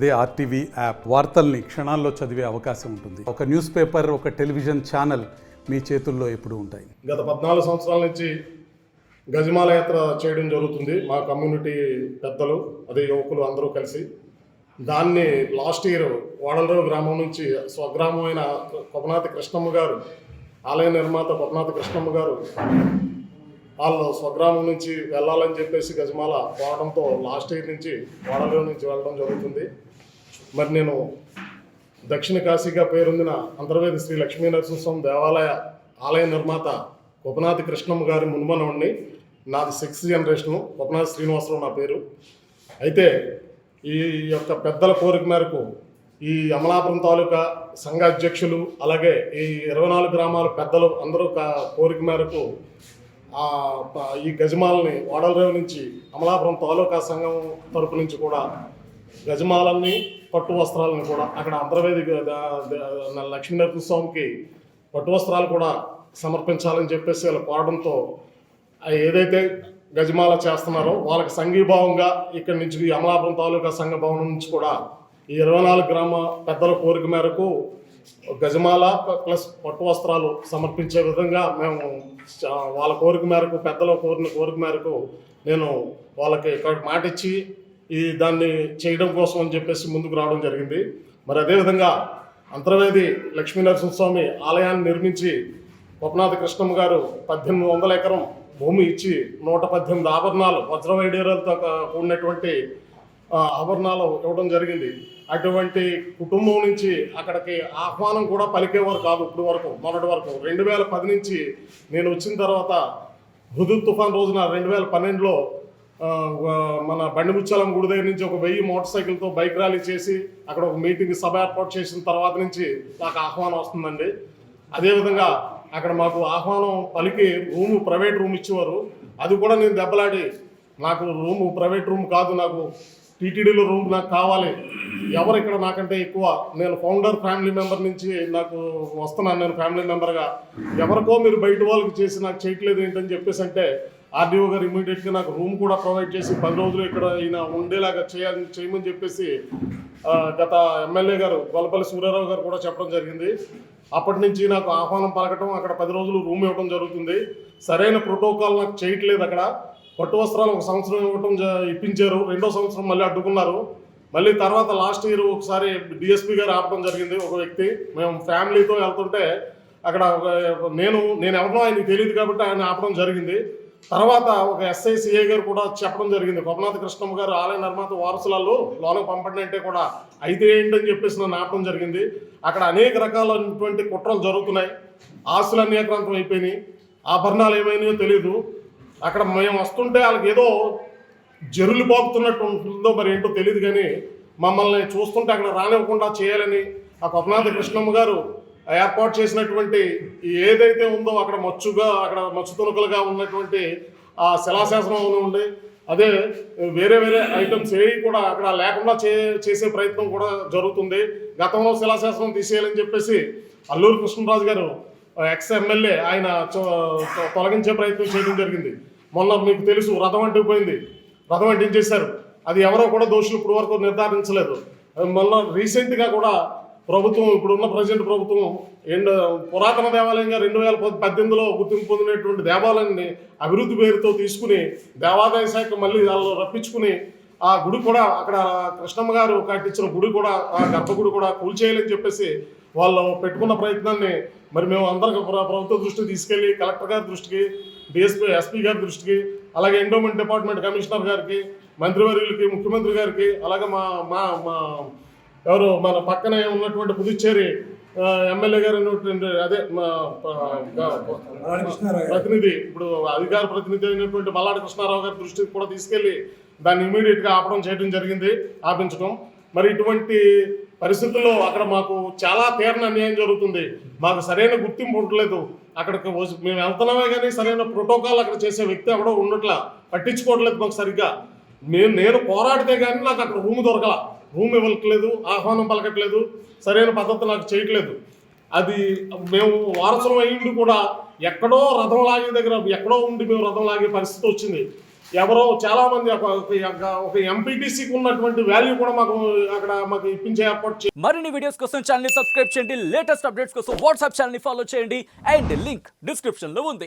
అదే RTV app వార్తల్ని క్షణాల్లో చదివే అవకాశం ఉంటుంది. ఒక న్యూస్ పేపర్ ఒక టెలివిజన్ ఛానల్ మీ చేతుల్లో ఎప్పుడు ఉంటాయి. గత పద్నాలుగు సంవత్సరాల నుంచి గజమాల యాత్ర చేయడం జరుగుతుంది. మా కమ్యూనిటీ పెద్దలు అదే యువకులు అందరూ కలిసి. దాన్ని లాస్ట్ ఇయర్ వాడలరావు గ్రామం నుంచి స్వగ్రామమైన కొపనాతి కృష్ణమ్మ గారు ఆలయ నిర్మాత కొపనాతి కృష్ణమ్మ గారు వాళ్ళు స్వగ్రామం నుంచి వెళ్ళాలని చెప్పేసి గజమాల పోవడంతో లాస్ట్ ఇయర్ నుంచి వాడలో నుంచి వెళ్ళడం జరుగుతుంది. మరి నేను దక్షిణ కాశీగా పేరొందిన అంతర్వేది శ్రీ లక్ష్మీ నరసింహస్వామి దేవాలయ ఆలయ నిర్మాత గోపనాథ్ కృష్ణమ్మ గారి మున్మనవుణ్ణి నాది సిక్స్త్ జనరేషను గోపనాథ్ శ్రీనివాసరావు నా పేరు. అయితే ఈ యొక్క పెద్దల కోరిక మేరకు ఈ అమలాపురం తాలూకా సంఘ అధ్యక్షులు అలాగే ఈ ఇరవై నాలుగు గ్రామాల పెద్దలు అందరూ కా- కోరిక మేరకు ఈ గజమాలని వాడలరేవు నుంచి అమలాపురం తాలూకా సంఘం తరపు నుంచి కూడా గజమాలని పట్టు వస్త్రాలను కూడా అక్కడ అంతర్వేదిక లక్ష్మీ నరసింహస్వామికి స్వామికి పట్టు వస్త్రాలు కూడా సమర్పించాలని చెప్పేసి వాళ్ళు కోరడంతో ఏదైతే గజమాల చేస్తున్నారో వాళ్ళకి సంఘీభావంగా ఇక్కడి నుంచి అమలాపురం తాలూకా సంఘ భవనం నుంచి కూడా ఈ ఇరవై నాలుగు గ్రామ పెద్దల కోరిక మేరకు గజమాల ప్లస్ పట్టు వస్త్రాలు సమర్పించే విధంగా మేము వాళ్ళ కోరిక మేరకు పెద్దల కోరిన కోరిక మేరకు నేను వాళ్ళకి ఇక్కడ మాట ఇచ్చి ఈ దాన్ని చేయడం కోసం అని చెప్పేసి ముందుకు రావడం జరిగింది. మరి అదేవిధంగా అంతర్వేది లక్ష్మీనరసింహస్వామి ఆలయాన్ని నిర్మించి గోపనాథ కృష్ణమ్మ గారు పద్దెనిమిది వందల ఎకరం భూమి ఇచ్చి నూట పద్దెనిమిది ఆభరణాలు వజ్రవైడీరాలతో కూడినటువంటి ఆభరణాలు ఇవ్వడం జరిగింది. అటువంటి కుటుంబం నుంచి అక్కడికి ఆహ్వానం కూడా పలికేవారు కాదు ఇప్పుడు వరకు మొన్నటి వరకు. రెండు వేల పది నుంచి నేను వచ్చిన తర్వాత హుదూద్ తుఫాన్ రోజున రెండు వేల పన్నెండులో మన బండిముచ్చాలం గుడి దగ్గర నుంచి ఒక వెయ్యి మోటార్ సైకిల్తో బైక్ ర్యాలీ చేసి అక్కడ ఒక మీటింగ్ సభ ఏర్పాటు చేసిన తర్వాత నుంచి నాకు ఆహ్వానం వస్తుందండి. అదేవిధంగా అక్కడ మాకు ఆహ్వానం పలికి రూము ప్రైవేట్ రూమ్ ఇచ్చేవారు. అది కూడా నేను దెబ్బలాడి నాకు రూము ప్రైవేట్ రూమ్ కాదు నాకు టీటీడీలో రూమ్ నాకు కావాలి. ఎవరు ఇక్కడ నాకంటే ఎక్కువ? నేను ఫౌండర్ ఫ్యామిలీ మెంబర్ నుంచి నాకు వస్తున్నాను. నేను ఫ్యామిలీ మెంబర్గా ఎవరికో మీరు బయట వాళ్ళకి చేసి నాకు చేయట్లేదు ఏంటని చెప్పేసి అంటే ఆర్డీఓ గారు ఇమీడియట్గా నాకు రూమ్ కూడా ప్రొవైడ్ చేసి పది రోజులు ఇక్కడ ఈయన ఉండేలాగా చేయాలని చేయమని చెప్పేసి గత ఎమ్మెల్యే గారు గొల్లపల్లి సూర్యారావు గారు కూడా చెప్పడం జరిగింది. అప్పటి నుంచి నాకు ఆహ్వానం పలకటం అక్కడ పది రోజులు రూమ్ ఇవ్వడం జరుగుతుంది. సరైన ప్రోటోకాల్ నాకు చేయట్లేదు అక్కడ. పట్టు వస్త్రాలు ఒక సంవత్సరం ఇవ్వటం జ- ఇప్పించారు. రెండో సంవత్సరం మళ్ళీ అడ్డుకున్నారు. మళ్ళీ తర్వాత లాస్ట్ ఇయర్ ఒకసారి డిఎస్పీ గారు ఆపడం జరిగింది ఒక వ్యక్తి. మేము ఫ్యామిలీతో వెళ్తుంటే అక్కడ ఒక నేను నేను ఎవరినో ఆయనకి తెలియదు కాబట్టి ఆయన ఆపడం జరిగింది. తర్వాత ఒక ఎస్ఐసిఏ గారు కూడా చెప్పడం జరిగింది. కొపనాథ కృష్ణమ్మ గారు ఆలయ నిర్మాత వారసులలో లోనకు పంపడం అంటే కూడా అయితే ఏంటని చెప్పేసి నన్ను ఆపడం జరిగింది. అక్కడ అనేక రకాలైనటువంటి కుట్రలు జరుగుతున్నాయి. ఆస్తులు అన్యాక్రాంతం అయిపోయినాయి. ఆభరణాలు ఏమైనాయో తెలియదు అక్కడ మేము వస్తుంటే వాళ్ళకి ఏదో జరులు బాగుతున్నట్టు ఉంటుందో మరి ఏంటో తెలియదు కానీ మమ్మల్ని చూస్తుంటే అక్కడ రానివ్వకుండా చేయాలని ఆ కొపనాథ కృష్ణమ్మ గారు ఏర్పాటు చేసినటువంటి ఏదైతే ఉందో అక్కడ మచ్చుగా అక్కడ మచ్చు తునుకలుగా ఉన్నటువంటి ఆ శిలాశాసనం ఉండి అదే వేరే వేరే ఐటమ్స్ ఏవి కూడా అక్కడ లేకుండా చే చేసే ప్రయత్నం కూడా జరుగుతుంది. గతంలో శిలాశాసనం తీసేయాలని చెప్పేసి అల్లూరు కృష్ణరాజు గారు ఎక్స్ ఎమ్మెల్యే ఆయన చొ- తొ- తొలగించే ప్రయత్నం చేయడం జరిగింది. మొన్న మీకు తెలుసు రథం అంటుకుపోయింది. రథం చేశారు? అది ఎవరో కూడా దోషులు ఇప్పుడు వరకు నిర్ధారించలేదు. మళ్ళీ రీసెంట్గా కూడా ప్రభుత్వం ఇప్పుడున్న ప్రజెంట్ ప్రభుత్వం ఎండు పురాతన దేవాలయంగా రెండు వేల పద్దెనిమిదిలో గుర్తింపు పొందినటువంటి దేవాలయాన్ని అభివృద్ధి పేరుతో తీసుకుని దేవాదాయ శాఖ మళ్ళీ వాళ్ళు రప్పించుకుని ఆ గుడి కూడా అక్కడ కృష్ణమ్మ గారు కట్టించిన గుడి కూడా ఆ గర్భగుడి కూడా కూల్చేయాలని చెప్పేసి వాళ్ళు పెట్టుకున్న ప్రయత్నాన్ని మరి మేము అందరికి ప్రభుత్వ దృష్టికి తీసుకెళ్ళి కలెక్టర్ గారి దృష్టికి డిఎస్పీ ఎస్పీ గారి దృష్టికి అలాగే ఎండోమెంట్ డిపార్ట్మెంట్ కమిషనర్ గారికి మంత్రివర్యులకి ముఖ్యమంత్రి గారికి అలాగే మా మా మా ఎవరు మన పక్కనే ఉన్నటువంటి పుదుచ్చేరి ఎమ్మెల్యే గారు అయినటువంటి అదే ప్రతినిధి ఇప్పుడు అధికార ప్రతినిధి అయినటువంటి మల్లాడి కృష్ణారావు గారి దృష్టికి కూడా తీసుకెళ్ళి దాన్ని ఇమీడియట్గా ఆపడం చేయడం జరిగింది ఆపించడం. మరి ఇటువంటి పరిస్థితుల్లో అక్కడ మాకు చాలా తీవ్ర అన్యాయం జరుగుతుంది. మాకు సరైన గుర్తింపు ఉండలేదు. అక్కడికి మేము వెళ్తున్నామే కానీ సరైన ప్రోటోకాల్ అక్కడ చేసే వ్యక్తి ఎవడో ఉండట్లా పట్టించుకోవట్లేదు మాకు సరిగ్గా. నేను నేను పోరాడితే కానీ నాకు అక్కడ రూమ్ దొరకల. రూమ్ ఇవ్వట్లేదు ఆహ్వానం పలకట్లేదు సరైన పద్ధతి నాకు చేయట్లేదు. అది మేము వారసులం అయ్యింది కూడా ఎక్కడో రథం లాగే దగ్గర ఎక్కడో ఉండి మేము రథం లాగే పరిస్థితి వచ్చింది. ఎవరో చాలా మంది ఒక ఎంపీటీసీకి ఉన్నటువంటి వాల్యూ కూడా మాకు అక్కడ మాకు ఇప్పించే ఏర్పాటు చేయండి మరిన్ని వీడియోస్ కోసం ఛానల్ సబ్స్క్రైబ్ చేయండి. లేటెస్ట్ అప్డేట్స్ కోసం వాట్సాప్ ఛానల్ని ఫాలో చేయండి. అండ్ లింక్ డిస్క్రిప్షన్లో ఉంది.